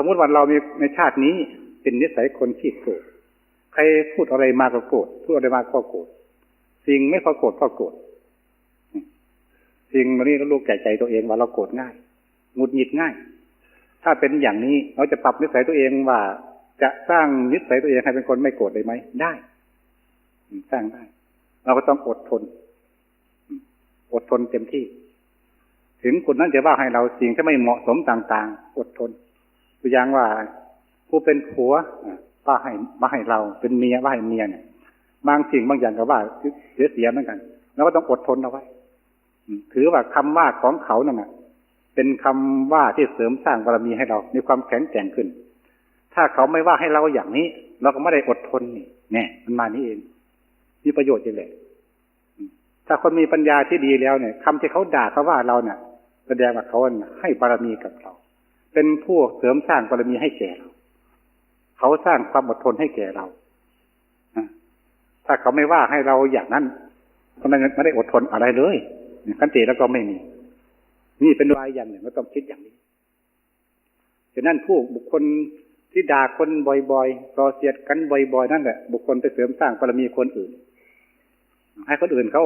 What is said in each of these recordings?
มมติว่าเรามีในชาตินี้เป็นนิสัยคนขี้โกรธใครพูดอะไรมาก็โกรธพูดอะไรมาก็โกรธสิ่งไม่พอโกรธก็โกรธสิ่งวันนี้เราลูกแก่ใจตัวเองว่าเราโกรธง่ายหงุดหงิดง่าย ถ้าเป็นอย่างนี้เราจะปรับนิสัยตัวเองว่า จะสร้างนิสัยตัวเองให้เป็นคนไม่โกรธได้ไหมได้สร้างได้ เราก็ต้องอดทน อดทนเต็มที่ ถึงคนนั้นจะว่าให้เราสิ่งที่ไม่เหมาะสมต่าง ๆ อดทน ตัวอย่างว่า ผู้เป็นผัวว่าให้มาให้เรา เป็นเมียว่าให้เมียเนี่ยบางสิ่งบางอย่างก็ว่าเสียเสียเหมือนกันเราก็ต้องอดทนเอาไว้ถือว่าคำว่าของเขานั่นน่ะเป็นคำว่าที่เสริมสร้างบารมีให้เรา มีความแข็งแกร่งขึ้น ถ้าเขาไม่ว่าให้เราอย่างนี้ เราก็ไม่ได้อดทนนี่แน่มันมานี่เองมีประโยชน์จริงเลยถ้าคนมีปัญญาที่ดีแล้วเนี่ยคำที่เขาด่าเขาว่าเราเนี่ยแสดงว่าเขาให้บารมีกับเรา เป็นผู้เสริมสร้างบารมีให้แก่เรา เขาสร้างความอดทนให้แก่เราถ้าเขาไม่ว่าให้เราอย่างนั้นก็ไม่ไม่ได้อดทนอะไรเลยขันติแล้วก็ไม่มี นี่เป็นรายอย่างหนึ่งก็ต้องคิดอย่างนี้ฉะนั้นผู้บุคคลที่ด่าคนบ่อยๆส่อเสียดกันบ่อยๆนั่นแหละบุคคลไปเสริมสร้างบารมีคนอื่น ให้คนอื่นเขา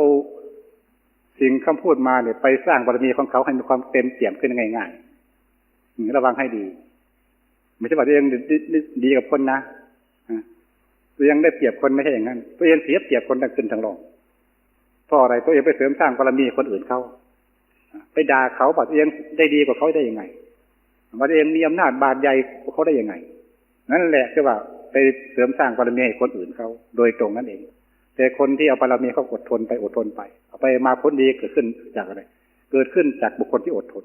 สิ่งคำพูดมาเนี่ยไปสร้างบารมีของเขาให้มีความเต็มเปี่ยมขึ้นง่ายๆ ระวังให้ดี ไม่ใช่ว่าตัวเองดีกับคนนะตัวเองได้เปรียบคนไม่ใช่อย่างนั้น ตัวเองเสียเปรียบคนทั้งขึ้นทั้งลงเพราะอะไรตัวเองไปเสริมสร้างบารมีคนอื่นเขาไปด่าเขาบอกตัวเองได้ดีกว่าเขาได้ยังไงว่าตัวเองมีอำนาจบาดใหญ่กว่าเขาได้ยังไง นั่นแหละคือว่าไปเสริมสร้างบารมีให้คนอื่นเขาโดยตรงนั่นเอง แต่คนที่เอาบารมีเขาอดทนไปอดทนไป เอาไปมาพ้นดีเกิดขึ้นจากอะไร เกิดขึ้นจากบุคคลที่อดทน